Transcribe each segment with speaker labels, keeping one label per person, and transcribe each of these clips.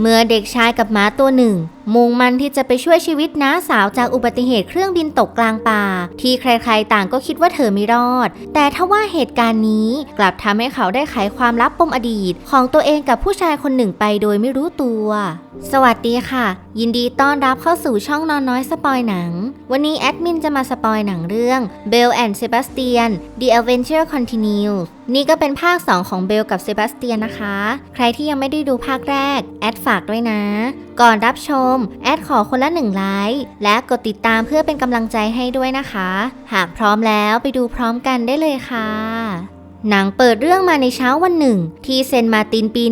Speaker 1: เมื่อเด็กชายกับหมาตัวหนึ่ง มุ่งมันที่จะไปช่วยชีวิตน้าสาวจากอุบัติเหตุเครื่องบินตกกลางป่า ที่ใครๆต่างก็คิดว่าเธอไม่รอด แต่ทว่าเหตุการณ์นี้กลับทำให้เขาได้ไขความลับปมอดีต ของตัวเองกับผู้ชายคนหนึ่งไปโดยไม่รู้ตัว สวัสดีค่ะ ยินดีต้อนรับเข้าสู่ช่องนอนน้อยสปอยหนัง วันนี้แอดมินจะมาสปอยหนังเรื่อง Bell and Sebastian The Adventure Continues นี่ก็เป็นภาค 2 ของเบลกับเซบาสเตียนนะคะ ใครที่ยังไม่ได้ดูภาคแรก แอดฝากด้วยนะ ก่อนรับชมแอดขอคนละหนึ่งไลค์และกดติดตามเพื่อเป็นกำลังใจให้ด้วยนะคะ หากพร้อมแล้วไปดูพร้อมกันได้เลยค่ะ หนังเปิดเรื่องมาในเช้าวันหนึ่ง ที่เซนมาตินปี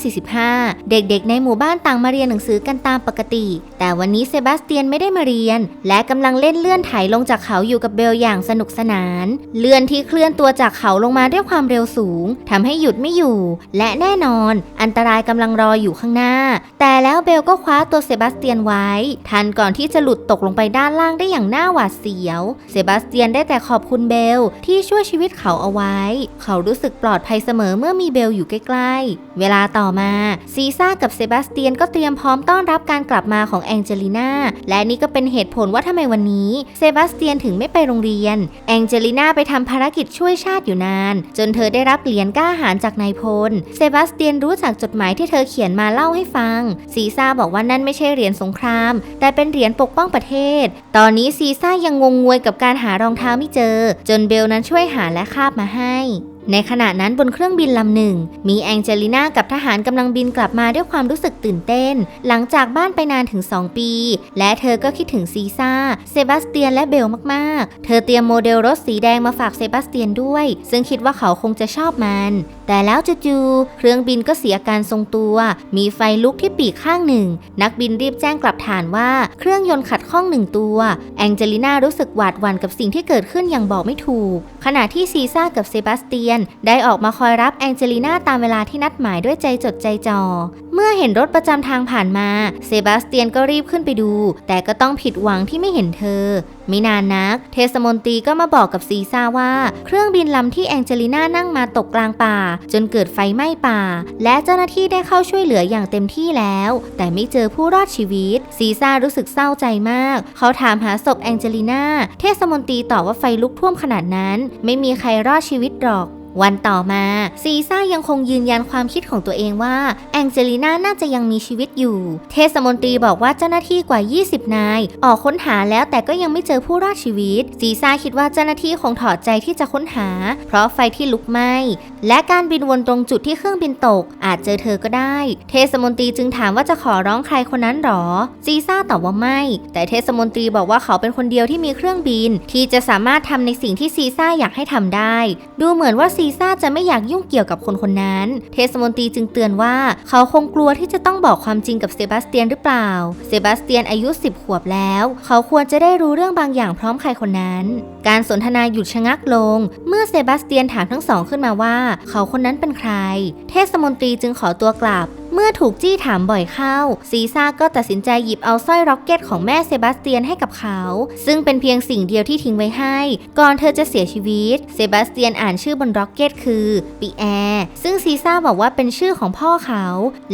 Speaker 1: 1945 เด็กๆ ในหมู่บ้านต่างมาเรียนหนังสือกันตามปกติ แต่วันนี้เซบาสเตียนไม่ได้มาเรียน และกำลังเล่นเลื่อนไถลงจากเขาอยู่กับเบลอย่างสนุกสนาน เลื่อนที่เคลื่อนตัวจากเขาลงมาด้วยความเร็วสูงทำให้หยุดไม่อยู่ และแน่นอน อันตรายกำลังรออยู่ข้างหน้า แต่แล้วเบลก็คว้าตัวเซบาสเตียนไว้ ทันก่อนที่จะหลุดตกลงไปด้านล่างได้อย่างน่าหวาดเสียว เซบาสเตียนได้แต่ขอบคุณเบลที่ช่วยชีวิตเขาเอาไว้เขารู้สึกปลอดภัยเสมอเมื่อมีเบลอยู่ใกล้ๆ เวลาต่อมา ซีซ่ากับเซบาสเตียนก็เตรียมพร้อมต้อนรับการกลับมาของแองเจลิน่า และนี่ก็เป็นเหตุผลว่าทำไมวันนี้ เซบาสเตียนถึงไม่ไปโรงเรียน แองเจลิน่าไปทำภารกิจช่วยชาติอยู่นาน จนเธอได้รับเหรียญกล้าหาญจากนายพล เซบาสเตียนรู้จากจดหมายที่เธอเขียนมาเล่าให้ฟัง ซีซ่าบอกว่านั่นไม่ใช่เหรียญสงคราม แต่เป็นเหรียญปกป้องประเทศ ตอนนี้ซีซ่ายังงงงวยกับการหารองเท้าไม่เจอ จนเบลนั้นช่วยหาและคาบมาให้ในขณะนั้นบนเครื่องบินลำหนึ่ง มีแองเจลิน่ากับทหารกำลังบินกลับมาด้วยความรู้สึกตื่นเต้น หลังจากบ้านไปนานถึง 2 ปี และเธอก็คิดถึงซีซ่า เซบาสเตียนและเบลมากๆ เธอเตรียมโมเดลรถสีแดงมาฝากเซบาสเตียนด้วย ซึ่งคิดว่าเขาคงจะชอบมันแต่แล้วจู่ๆเครื่องบินก็เสียการทรงตัว มีไฟลุกที่ปีกข้างหนึ่ง นักบินรีบแจ้งกลับฐานว่าเครื่องยนต์ขัดข้องหนึ่งตัว แองเจลิน่ารู้สึกหวาดหวั่นกับสิ่งที่เกิดขึ้นอย่างบอกไม่ถูก ขณะที่ซีซ่ากับเซบาสเตียน ได้ออกมาคอยรับแองเจลิน่าตามเวลาที่นัดหมายด้วยใจจดใจจ่อ เมื่อเห็นรถประจำทางผ่านมา เซบาสเตียนก็รีบขึ้นไปดู แต่ก็ต้องผิดหวังที่ไม่เห็นเธอ ไม่นานนัก เทศมนตรีก็มาบอกกับซีซ่าว่า เครื่องบินลำที่แองเจลิน่านั่งมาตกกลางป่า จนเกิดไฟไหม้ป่า และเจ้าหน้าที่ได้เข้าช่วยเหลืออย่างเต็มที่แล้ว แต่ไม่เจอผู้รอดชีวิต ซีซ่ารู้สึกเศร้าใจมาก เขาถามหาศพแองเจลิน่า เทศมนตรีตอบว่าไฟลุกท่วมขนาดนั้น ไม่มีใครรอดชีวิตหรอก วันต่อมาซีซ่ายังคงยืนยันความคิดของตัวเองว่าแองเจลิน่าน่าจะยังมีชีวิตอยู่ เทศมนตรีบอกว่าเจ้าหน้าที่กว่า 20 นาย ออกค้นหาแล้วแต่ก็ยังไม่เจอผู้รอดชีวิต ซีซ่าคิดว่าเจ้าหน้าที่คงถอดใจที่จะค้นหา เพราะไฟที่ลุกไหม้และการบินวนตรงจุดที่เครื่องบินตก อาจเจอเธอก็ได้ เทศมนตรีจึงถามว่าจะขอร้องใครคนนั้นหรอ ซีซ่าตอบว่าไม่ แต่เทศมนตรีบอกว่าเขาเป็นคนเดียวที่มีเครื่องบิน ที่จะสามารถทำในสิ่งที่ซีซ่าอยากให้ทำได้ ดูเหมือนว่าซีซ่าจะไม่อยากยุ่งเกี่ยวกับคนคนนั้น เทศมนตรีจึงเตือนว่า เขาคงกลัวที่จะต้องบอกความจริงกับเซบาสเตียนหรือเปล่า เซบาสเตียนอายุ 10 ขวบแล้ว เขาควรจะได้รู้เรื่องบางอย่างพร้อมใครคนนั้น การสนทนาหยุดชะงักลง เมื่อเซบาสเตียนถามทั้งสองขึ้นมาว่า เขาคนนั้นเป็นใคร เทศมนตรีจึงขอตัวกลับ เมื่อถูกจี้ถามบ่อยเข้า ซีซ่าก็ตัดสินใจหยิบเอาสร้อยร็อกเก็ตของแม่เซบาสเตียนให้กับเขา ซึ่งเป็นเพียงสิ่งเดียวที่ทิ้งไว้ให้ ก่อนเธอจะเสียชีวิต เซบาสเตียนอ่านชื่อบนร็อกเก็ตคือปีแอร์ซึ่งซีซ่าบอกว่าเป็นชื่อของพ่อเขา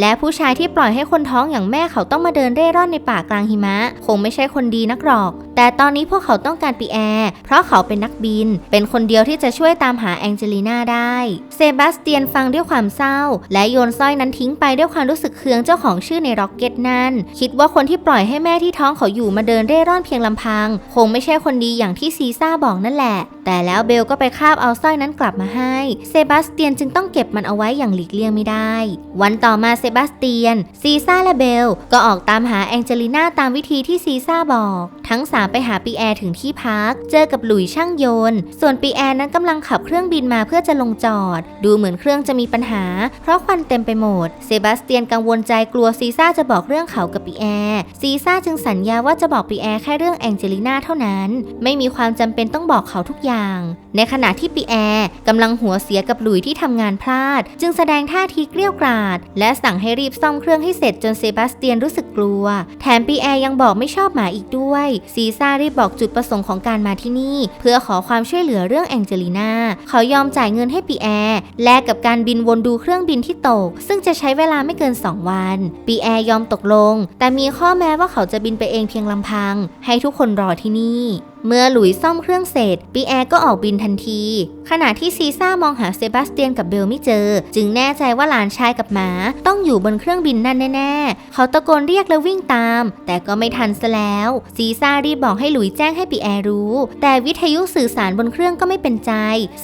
Speaker 1: และผู้ชายที่ปล่อยให้คนท้องอย่างแม่เขาต้องมาเดินเร่ร่อนในป่ากลางหิมะ คงไม่ใช่คนดีนักหรอก แต่ตอนนี้พวกเขาต้องการปีแอร์เพราะเขาเป็นนักบิน เป็นคนเดียวที่จะช่วยตามหาแองเจลิน่าได้ เซบาสเตียนฟังด้วยความเศร้า และโยนสร้อยนั้นทิ้งไปด้วยความรู้สึกเคืองเจ้าของชื่อในร็อกเก็ตนั่นคิดว่าคนที่ปล่อยให้แม่ที่ท้องเขาอยู่มาเดินเร่ร่อนเพียงลำพัง คงไม่ใช่คนดีอย่างที่ซีซ่าบอกนั่นแหละแต่แล้วเบลก็ไปคาบเอาสร้อยนั้นกลับมาให้ เซบาสเตียนจึงต้องเก็บมันเอาไว้อย่างหลีกเลี่ยงไม่ได้ วันต่อมาเซบาสเตียน ซีซ่าและเบลก็ออกตามหาแองเจลิน่าตามวิธีที่ซีซ่าบอก ทั้งสามไปหาปีแอร์ถึงที่พัก เจอกับหลุยช่างโยน ส่วนปีแอร์นั้นกำลังขับเครื่องบินมาเพื่อจะลงจอด ดูเหมือนเครื่องจะมีปัญหา เพราะควันเต็มไปหมด เซบาสเตียนกังวลใจกลัวซีซ่าจะบอกเรื่องเขากับปีแอร์ซีซ่าจึงสัญญาว่าจะบอกปีแอร์แค่เรื่องแองเจลิน่าเท่านั้น ไม่มีความจำเป็นต้องบอกเขาทุกอย่างอย่างในขณะที่ปีแอร์กำลังหัวเสียกับหลุยที่ทำงานพลาด จึงแสดงท่าทีเกลี้ยวกราด และสั่งให้รีบซ่อมเครื่องให้เสร็จจนเซบาสเตียนรู้สึกกลัว แถมปีแอร์ยังบอกไม่ชอบหมาอีกด้วย ซีซ่ารีบบอกจุดประสงค์ของการมาที่นี่ เพื่อขอความช่วยเหลือเรื่องแองเจลิน่าเขายอมจ่ายเงินให้ปีแอร์แลกกับการบินวนดูเครื่องบินที่ตก ซึ่งจะใช้เวลาไม่เกิน 2 วันปีแอร์ยอมตกลง แต่มีข้อแม้ว่าเขาจะบินไปเองเพียงลำพัง ให้ทุกคนรอที่นี่ เมื่อหลุยซ่อมเครื่องเสร็จปีแอร์ก็ออกบินทันที ขณะที่ซีซ่ามองหาเซบาสเตียนกับเบลไม่เจอ จึงแน่ใจว่าหลานชายกับหมาต้องอยู่บนเครื่องบินนั่นแน่ๆ เขาตะโกนเรียกแล้ววิ่งตาม แต่ก็ไม่ทันซะแล้ว ซีซ่ารีบบอกให้หลุยแจ้งให้ปีแอร์รู้ แต่วิทยุสื่อสารบนเครื่องก็ไม่เป็นใจ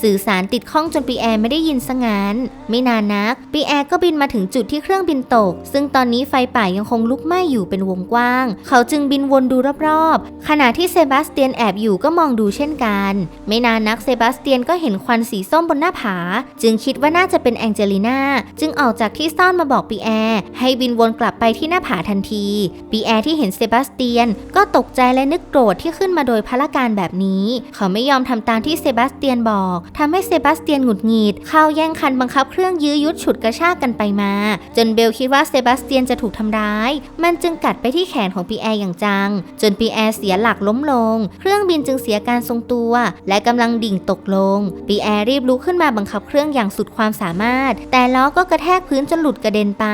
Speaker 1: สื่อสารติดข้องจนปีแอร์ไม่ได้ยินซะงั้นไม่นานนักปีแอร์ก็บินมาถึงจุดที่เครื่องบินตก ซึ่งตอนนี้ไฟป่ายังคงลุกไหม้อยู่เป็นวงกว้าง เขาจึงบินวนดูรอบๆ ขณะที่เซบาสเตียนแอบอยู่ก็มองดูเช่นกัน ไม่นานนักเซบาสเตียนก็เห็นควันสีส้มบนหน้าผา จึงคิดว่าน่าจะเป็นแองเจลิน่าจึงออกจากที่ซ่อนมาบอกปีแอร์ให้บินวนกลับไปที่หน้าผาทันทีปีแอร์ที่เห็นเซบาสเตียนก็ตกใจและนึกโกรธที่ขึ้นมาโดยพละการแบบนี้ เขาไม่ยอมทำตามที่เซบาสเตียนบอกทำให้เซบาสเตียนหงุดหงิดเข้าแย่งคันบังคับเครื่องยื้อยุดฉุดกระชากกันไปมา จนเบลคิดว่าเซบาสเตียนจะถูกทำร้าย มันจึงกัดไปที่แขนของปีแอร์อย่างจัง จนปีแอร์เสียหลักล้มลง เครื่องบินจึงเสียการทรงตัว และกำลังดิ่งตกลง ปีแอร์รีบลุกขึ้นมาบังคับเครื่องอย่างสุดความสามารถ แต่ล้อก็กระแทกพื้นจนหลุดกระเด็นไป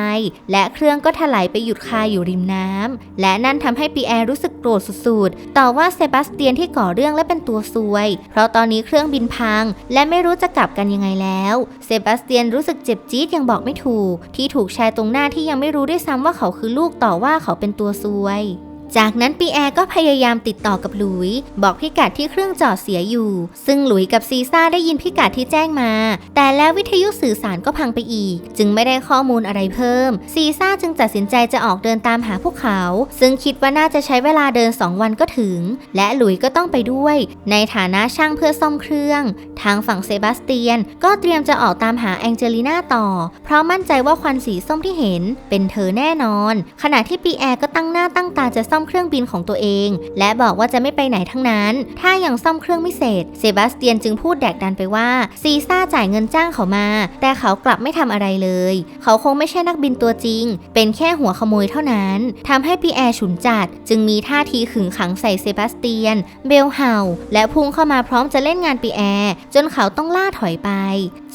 Speaker 1: และเครื่องก็ถลายไปหยุดคาอยู่ริมน้ำและนั่นทำให้ปีแอร์รู้สึกโกรธสุดๆ ต่อว่าเซบาสเตียนที่ก่อเรื่องและเป็นตัวซวย เพราะตอนนี้เครื่องบินพัง และไม่รู้จะกลับกันยังไงแล้ว เซบาสเตียนรู้สึกเจ็บจี๊ดยังบอกไม่ถูก ที่ถูกชายตรงหน้าที่ยังไม่รู้ด้วยซ้ำว่าเขาคือลูกต่อว่าเขาเป็นตัวซวย จากนั้นปีแอร์ก็พยายามติดต่อกับหลุย บอกพิกัดที่เครื่องจอดเสียอยู่ ซึ่งหลุยกับซีซ่าได้ยินพิกัดที่แจ้งมา แต่แล้ววิทยุสื่อสารก็พังไปอีก จึงไม่ได้ข้อมูลอะไรเพิ่ม ซีซ่าจึงตัดสินใจจะออกเดินตามหาพวกเขา ซึ่งคิดว่าน่าจะใช้เวลาเดิน 2 วันก็ถึง และหลุยก็ต้องไปด้วย ในฐานะช่างเพื่อซ่อมเครื่อง ทางฝั่งเซบาสเตียน ก็เตรียมจะออกตามหาแองเจลิน่าต่อ เพราะมั่นใจว่าควันสีส้มที่เห็น เป็นเธอแน่นอน ขณะที่ปีแอร์ก็ตั้งหน้าตั้งตาจะซ่อมเครื่องบินของตัวเอง และบอกว่าจะไม่ไปไหนทั้งนั้น ถ้ายังซ่อมเครื่องไม่เสร็จเซบาสเตียนจึงพูดแดกดันไปว่าซีซ่าจ่ายเงินจ้างเขามา แต่เขากลับไม่ทำอะไรเลย เขาคงไม่ใช่นักบินตัวจริง เป็นแค่หัวขโมยเท่านั้นทำให้ปีแอร์ฉุนจัด จึงมีท่าทีขึงขังใส่เซบาสเตียน เบลเห่าและพุ่งเข้ามาพร้อมจะเล่นงานปีแอร์จนเขาต้องล่าถอยไป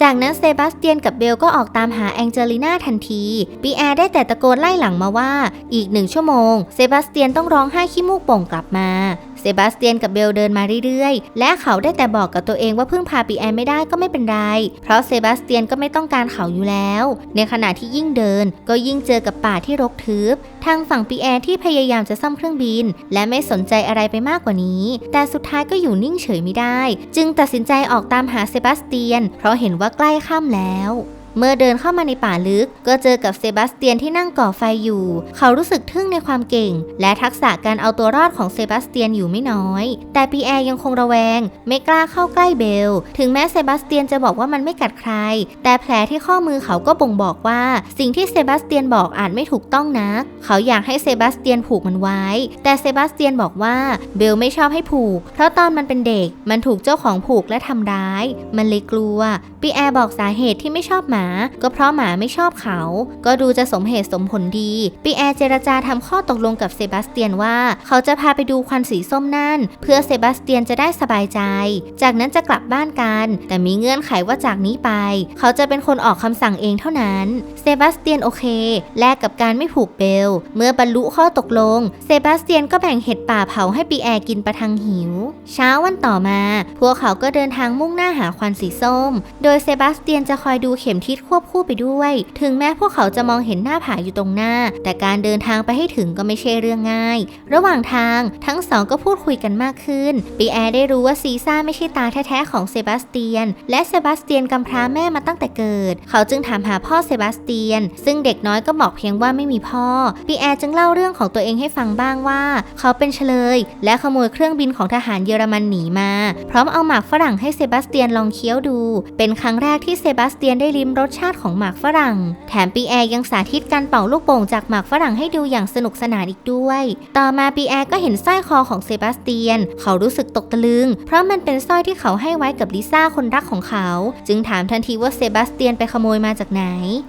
Speaker 1: จากนั้นเซบาสเตียนกับเบลก็ออกตามหาแองเจลิน่าทันทีปีแอร์ได้แต่ตะโกนไล่หลังมาว่า อีกหนึ่งชั่วโมง เซบาสเตียนต้องร้องไห้ขี้มูกโป่งกลับมา เซบาสเตียนกับเบลเดินมาเรื่อยๆ และเขาได้แต่บอกกับตัวเองว่าพึ่งพาปีแอร์ไม่ได้ก็ไม่เป็นไร เพราะเซบาสเตียนก็ไม่ต้องการเขาอยู่แล้ว ในขณะที่ยิ่งเดินก็ยิ่งเจอกับป่าที่รกทึบ ทางฝั่งปีแอร์ที่พยายามจะซ่อมเครื่องบิน และไม่สนใจอะไรไปมากกว่านี้ แต่สุดท้ายก็อยู่นิ่งเฉยไม่ได้ จึงตัดสินใจออกตามหาเซบาสเตียน เพราะเห็นว่าใกล้ค่ำแล้ว เมื่อเดินเข้ามาในป่าลึก ก็เจอกับเซบาสเตียนที่นั่งก่อไฟอยู่ เขารู้สึกทึ่งในความเก่ง และทักษะการเอาตัวรอดของเซบาสเตียนอยู่ไม่น้อย แต่ปีแอร์ยังคงระแวง ไม่กล้าเข้าใกล้เบล ถึงแม้เซบาสเตียนจะบอกว่ามันไม่กัดใคร แต่แผลที่ข้อมือเขาก็บ่งบอกว่า สิ่งที่เซบาสเตียนบอกอาจไม่ถูกต้องนัก เขาอยากให้เซบาสเตียนผูกมันไว้ แต่เซบาสเตียนบอกว่าเบลไม่ชอบให้ผูก เพราะตอนมันเป็นเด็ก มันถูกเจ้าของผูกและทำร้าย มันเลยกลัวปีแอร์บอกสาเหตุที่ไม่ชอบหมาก็เพราะหมาไม่ชอบเขา ก็ดูจะสมเหตุสมผลดี ปีแอร์เจรจาทำข้อตกลงกับเซบาสเตียนว่า เขาจะพาไปดูควันสีส้มนั่น เพื่อเซบาสเตียนจะได้สบายใจ จากนั้นจะกลับบ้านกัน แต่มีเงื่อนไขว่าจากนี้ไป เขาจะเป็นคนออกคำสั่งเองเท่านั้น เซบาสเตียนโอเค แลกกับการไม่ผูกเบล เมื่อบรรลุข้อตกลง เซบาสเตียนก็แบ่งเห็ดป่าเผาให้ปีแอร์กินประทังหิว เช้าวันต่อมา พวกเขาก็เดินทางมุ่งหน้าหาควันสีส้ม โดยเซบาสเตียนจะคอยดูเข็มทิศควบคู่ไปด้วย ถึงแม้พวกเขาจะมองเห็นหน้าผาอยู่ตรงหน้า แต่การเดินทางไปให้ถึงก็ไม่ใช่เรื่องง่าย ระหว่างทางทั้งสองก็พูดคุยกันมากขึ้น ปีแอร์ได้รู้ว่าซีซ่าไม่ใช่ตาแท้ๆของเซบาสเตียน และเซบาสเตียนกำพร้าแม่มาตั้งแต่เกิด เขาจึงถามหาพ่อเซบาสเตียน ซึ่งเด็กน้อยก็บอกเพียงว่าไม่มีพ่อ ปีแอร์จึงเล่าเรื่องของตัวเองให้ฟังบ้างว่า เขาเป็นเฉลย และขโมยเครื่องบินของทหารเยอรมันหนีมา พร้อมเอาหมากฝรั่งให้เซบาสเตียนลองเคี้ยวดู เป็นครั้งแรกที่เซบาสเตียนได้ลิ้มรสชาติของหมากฝรั่ง แถมปีแอร์ยังสาธิตการเป่าลูกโป่งจากหมากฝรั่งให้ดูอย่างสนุกสนานอีกด้วย ต่อมาปีแอร์ก็เห็นสร้อยคอของเซบาสเตียน เขารู้สึกตกตะลึง เพราะมันเป็นสร้อยที่เขาให้ไว้กับลิซ่าคนรักของเขา จึงถามทันทีว่าเซบาสเตียนไปขโมยมาจากไหน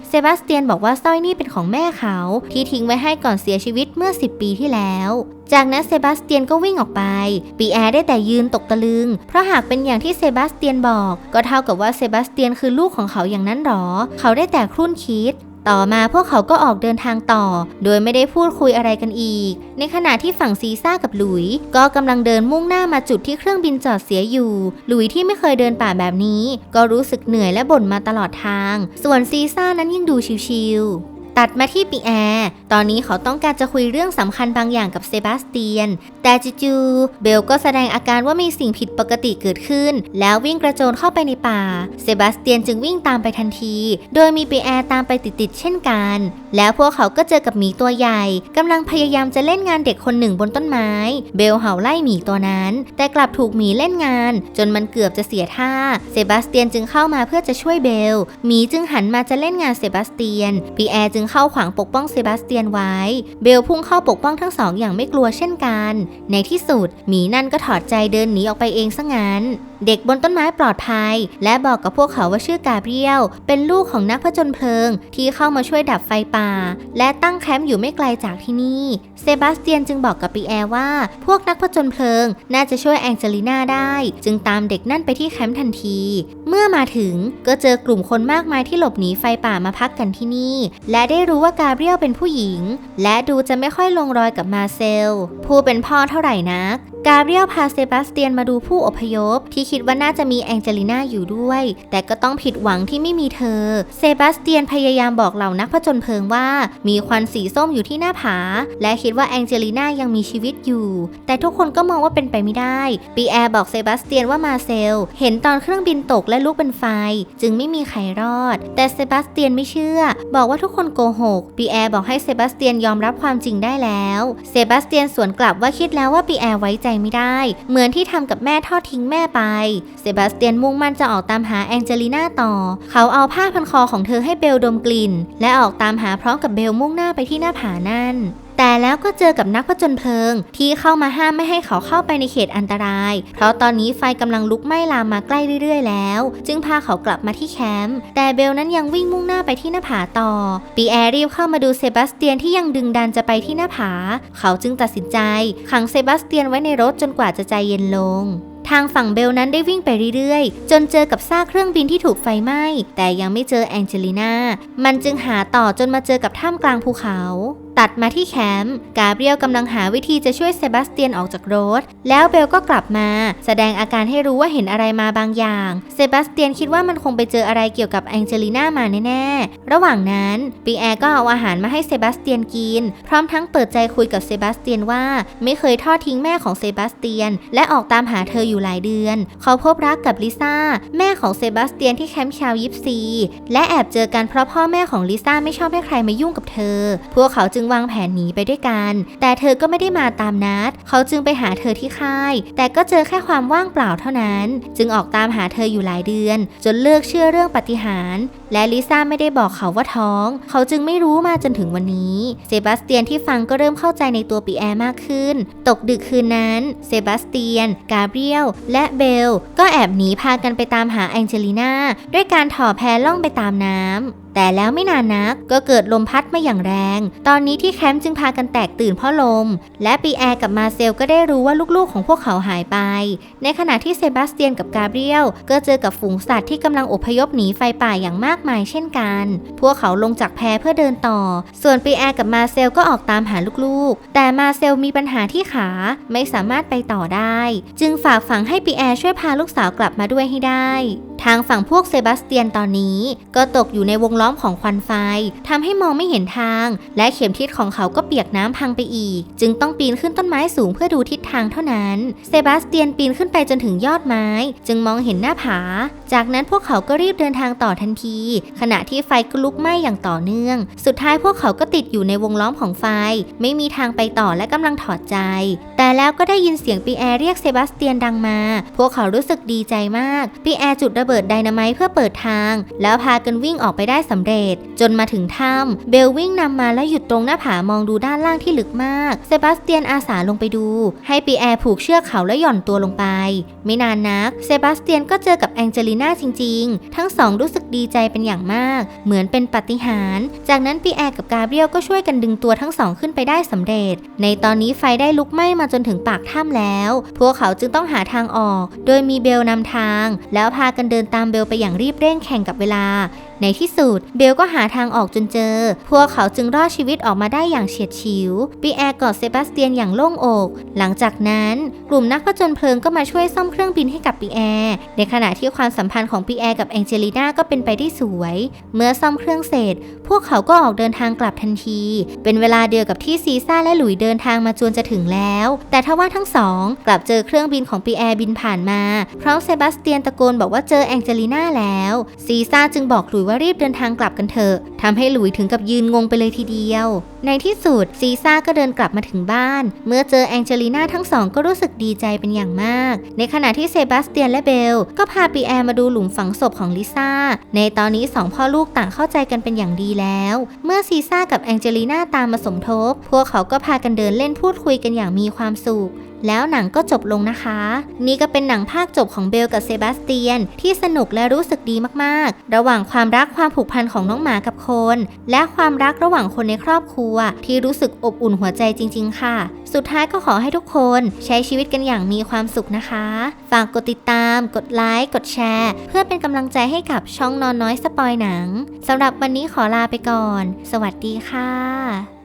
Speaker 1: เซบาสเตียนบอกว่าสร้อยนี่เป็นของแม่เขา ที่ทิ้งไว้ให้ก่อนเสียชีวิตเมื่อ 10 ปีที่แล้วจากนั้นเซบาสเตียนก็วิ่งออกไป ปีแอร์ได้แต่ยืนตกตะลึง เพราะหากเป็นอย่างที่เซบาสเตียนบอก ก็เท่ากับว่าเซบาสเตียนคือลูกของเขาอย่างนั้นหรอเขาได้แต่ครุ่นคิด ต่อมาพวกเขาก็ออกเดินทางต่อ โดยไม่ได้พูดคุยอะไรกันอีก ในขณะที่ฝั่งซีซ่ากับหลุย ก็กำลังเดินมุ่งหน้ามาจุดที่เครื่องบินจอดเสียอยู่ หลุยที่ไม่เคยเดินป่าแบบนี้ ก็รู้สึกเหนื่อยและบ่นมาตลอดทาง ส่วนซีซ่านั้นยิ่งดูชิวๆ ตัดมาที่ปีแอร์ ตอนนี้เขาต้องการจะคุยเรื่องสำคัญบางอย่างกับเซบาสเตียน แต่จู่ๆเบลก็แสดงอาการว่ามีสิ่งผิดปกติเกิดขึ้น แล้ววิ่งกระโจนเข้าไปในป่า เซบาสเตียนจึงวิ่งตามไปทันที โดยมีปีแอร์ตามไปติดๆเช่นกัน แล้วพวกเขาก็เจอกับหมีตัวใหญ่กำลังพยายามจะเล่นงานเด็กคนหนึ่งบนต้นไม้ เบลเห่าไล่หมีตัวนั้น แต่กลับถูกหมีเล่นงาน จนมันเกือบจะเสียท่า เซบาสเตียนจึงเข้ามาเพื่อจะช่วยเบล หมีจึงหันมาจะเล่นงานเซบาสเตียนปีแอร์จึงเข้าขวางปกป้องเซบาสเตียนไว้ เบลพุ่งเข้าปกป้องทั้งสองอย่างไม่กลัวเช่นกัน ในที่สุดหมีนั่นก็ถอดใจเดินหนีออกไปเองซะงั้น เด็กบนต้นไม้ปลอดภัย และบอกกับพวกเขาว่าชื่อกาเบรียล เป็นลูกของนักผจญเพลิง ที่เข้ามาช่วยดับไฟป่า และตั้งแคมป์อยู่ไม่ไกลจากที่นี่ เซบาสเตียนจึงบอกกับปีแอร์ว่า พวกนักผจญเพลิง น่าจะช่วยแองเจลิน่าได้ จึงตามเด็กนั่นไปที่แคมป์ทันที เมื่อมาถึงก็เจอกลุ่มคนมากมายที่หลบหนีไฟป่ามาพักกันที่นี่ และได้รู้ว่ากาเบรียลเป็นผู้หญิง และดูจะไม่ค่อยลงรอยกับมาเซล ผู้เป็นพ่อเท่าไหร่นัก กาเบรียลพาเซบาสเตียนมาดูผู้อพยพ ที่คิดว่าน่าจะมีแองเจลิน่าอยู่ด้วย แต่ก็ต้องผิดหวังที่ไม่มีเธอ เซบาสเตียนพยายามบอกเหล่านักผจญเพลิงว่า มีควันสีส้มอยู่ที่หน้าผา และคิดว่าแองเจลิน่ายังมีชีวิตอยู่ แต่ทุกคนก็มองว่าเป็นไปไม่ได้ปีแอร์บอกเซบาสเตียนว่ามาเซล เห็นตอนเครื่องบินตกและลุกเป็นไฟ จึงไม่มีใครรอด แต่เซบาสเตียนไม่เชื่อ บอกว่าทุกคนโกหกปีแอร์บอกให้เซบาสเตียนยอมรับความจริงได้แล้ว เซบาสเตียนสวนกลับว่าคิดแล้วว่าปีแอร์ไว้ใจไม่ได้ เหมือนที่ทำกับแม่ทอดทิ้งแม่ไป เซบาสเตียนมุ่งมั่นจะออกตามหาแองเจลิน่าต่อ เขาเอาผ้าพันคอของเธอให้เบลดมกลิ่น และออกตามหาพร้อมกับเบลมุ่งหน้าไปที่หน้าผานั่น แต่แล้วก็เจอกับนักผจญเพลิง ที่เข้ามาห้ามไม่ให้เขาเข้าไปในเขตอันตราย เพราะตอนนี้ไฟกำลังลุกไหม้ลามมาใกล้เรื่อย ๆ แล้ว จึงพาเขากลับมาที่แคมป์แต่เบลนั้นยังวิ่งมุ่งหน้าไปที่หน้าผาต่อปีแอร์รีบเข้ามาดูเซบาสเตียนที่ยังดึงดันจะไปที่หน้าผา เขาจึงตัดสินใจ ขังเซบาสเตียนไว้ในรถจนกว่าจะใจเย็นลงทางฝั่งเบลนั้นได้วิ่งไปเรื่อยๆ จนเจอกับซากเครื่องบินที่ถูกไฟไหม้ แต่ยังไม่เจอแองเจลิน่า มันจึงหาต่อจนมาเจอกับถ้ำกลางภูเขา ตัดมาที่แคมป์กาเบรียลกำลังหาวิธีจะช่วยเซบาสเตียนออกจากรถ แล้วเบลก็กลับมา แสดงอาการให้รู้ว่าเห็นอะไรมาบางอย่าง เซบาสเตียนคิดว่ามันคงไปเจออะไรเกี่ยวกับแองเจลิน่ามาแน่ๆ ระหว่างนั้นปีแอร์ก็เอาอาหารมาให้เซบาสเตียนกิน พร้อมทั้งเปิดใจคุยกับเซบาสเตียนว่า ไม่เคยทอดทิ้งแม่ของเซบาสเตียน และออกตามหาเธออยู่หลายเดือน เขาพบรักกับลิซ่าแม่ของเซบาสเตียนที่แคมป์ชาวยิปซีและแอบเจอกันเพราะพ่อแม่ของลิซ่าไม่ชอบให้ใครมายุ่งกับเธอ พวกเขาจึงวางแผนหนีไปด้วยกัน แต่เธอก็ไม่ได้มาตามนัด เขาจึงไปหาเธอที่ค่าย แต่ก็เจอแค่ความว่างเปล่าเท่านั้น จึงออกตามหาเธออยู่หลายเดือน จนเลิกเชื่อเรื่องปฏิหารและลิซ่าไม่ได้บอกเขาว่าท้อง เขาจึงไม่รู้มาจนถึงวันนี้ เซบาสเตียนที่ฟังก็เริ่มเข้าใจในตัวปีแอร์มากขึ้น ตกดึกคืนนั้น เซบาสเตียน กาเบรียล และเบล ก็แอบหนีพากันไปตามหาแองเจลิน่าด้วยการถ่อแพล่องไปตามน้ำแต่แล้วไม่นานนักก็เกิดลมพัดมาอย่างแรง ตอนนี้ที่แคมป์จึงพากันแตกตื่นเพราะลม และปีแอร์กับมาเซลก็ได้รู้ว่าลูกๆของพวกเขาหายไป ในขณะที่เซบาสเตียนกับกาเบรียลก็เจอกับฝูงสัตว์ที่กำลังอพยพหนีไฟป่าอย่างมากมายเช่นกัน พวกเขาลงจากแพเพื่อเดินต่อ ส่วนปีแอร์กับมาเซลก็ออกตามหาลูกๆ แต่มาเซลมีปัญหาที่ขาไม่สามารถไปต่อได้ จึงฝากฝังให้ปีแอร์ช่วยพาลูกสาวกลับมาด้วยให้ได้ ทางฝั่งพวกเซบาสเตียนตอนนี้ ก็ตกอยู่ในวงล้อมของควันไฟทำให้มองไม่เห็นทาง และเข็มทิศของเขาก็เปียกน้ำพังไปอีก จึงต้องปีนขึ้นต้นไม้สูงเพื่อดูทิศทางเท่านั้น เซบาสเตียนปีนขึ้นไปจนถึงยอดไม้ จึงมองเห็นหน้าผา จากนั้นพวกเขาก็รีบเดินทางต่อทันที ขณะที่ไฟก็ลุกไหม้อย่างต่อเนื่อง สุดท้ายพวกเขาก็ติดอยู่ในวงล้อมของไฟ ไม่มีทางไปต่อและกำลังถอดใจ แต่แล้วก็ได้ยินเสียงปีแอร์เรียกเซบาสเตียนดังมา พวกเขารู้สึกดีใจมาก ปีแอร์จุดระเบิดไดนาไมต์เพื่อเปิดทาง แล้วพากันวิ่งออกไปได้สำเร็จ จนมาถึงถ้ำเบลวิ่งนำมาและหยุดตรงหน้าผามองดูด้านล่างที่ลึกมาก เซบาสเตียนอาสาลงไปดู ให้ปีแอร์ผูกเชือกเขาและหย่อนตัวลงไป ไม่นานนัก เซบาสเตียนก็เจอกับแองเจลิน่าจริง ๆ ทั้งสองรู้สึกดีใจเป็นอย่างมาก เหมือนเป็นปาฏิหาริย์จากนั้นปีแอร์กับกาเบรียลก็ช่วยกันดึงตัวทั้งสองขึ้นไปได้สำเร็จ ในตอนนี้ไฟได้ลุกไหม้มาจนถึงปากถ้ำแล้ว พวกเขาจึงต้องหาทางออก โดยมีเบลนำทาง แล้วพากันเดินตามเบลไปอย่างรีบเร่งแข่งกับเวลา ในที่สุดเบลก็หาทางออกจนเจอ พวกเขาจึงรอดชีวิตออกมาได้อย่างเฉียดฉิวปีแอร์กอดเซบาสเตียนอย่างโล่งอก หลังจากนั้น กลุ่มนักผจญเพลิงก็มาช่วยซ่อมเครื่องบินให้กับปีแอร์ในขณะที่ความสัมพันธ์ของปีแอร์กับแองเจลิน่าก็เป็นไปได้สวย เมื่อซ่อมเครื่องเสร็จ พวกเขาก็ออกเดินทางกลับทันที เป็นเวลาเดียวกับที่ซีซ่าและหลุยเดินทางมาจวนจะถึงแล้ว แต่ทว่าทั้งสอง กลับเจอเครื่องบินของปีแอร์บินผ่านมาพร้อมเซบาสเตียนตะโกนบอกว่าเจอแองเจลิน่าแล้ว ซีซ่าจึงบอกหลุยว่ารีบเดินทางกลับกันเถอะทำให้หลุยถึงกับยืนงงไปเลยทีเดียวในที่สุดซีซ่าก็เดินกลับมาถึงบ้าน เมื่อเจอแองเจลิน่าทั้งสองก็รู้สึกดีใจเป็นอย่างมาก ในขณะที่เซบาสเตียนและเบล ก็พาปีแอร์มาดูหลุมฝังศพของลิซ่า ในตอนนี้สองพ่อลูกต่างเข้าใจกันเป็นอย่างดีแล้ว เมื่อซีซ่ากับแองเจลิน่าตามมาสมทบ พวกเขาก็พากันเดินเล่นพูดคุยกันอย่างมีความสุขแล้วหนังก็จบลงนะคะ นี่ก็เป็นหนังภาคจบของเบลกับเซบาสเตียน ที่สนุกและรู้สึกดีมากๆ ระหว่างความรักความผูกพันของน้องหมากับคน และความรักระหว่างคนในครอบครัวรัว ที่รู้สึกอบอุ่นหัวใจจริง ๆ ค่ะ สุดท้ายก็ขอให้ทุกคนใช้ชีวิตกันอย่างมีความสุขนะคะ ฝากกดติดตาม กดไลค์ กดแชร์ เพื่อเป็นกำลังใจให้กับช่องนอนน้อยสปอยหนังสำหรับวันนี้ขอลาไปก่อน สวัสดีค่ะ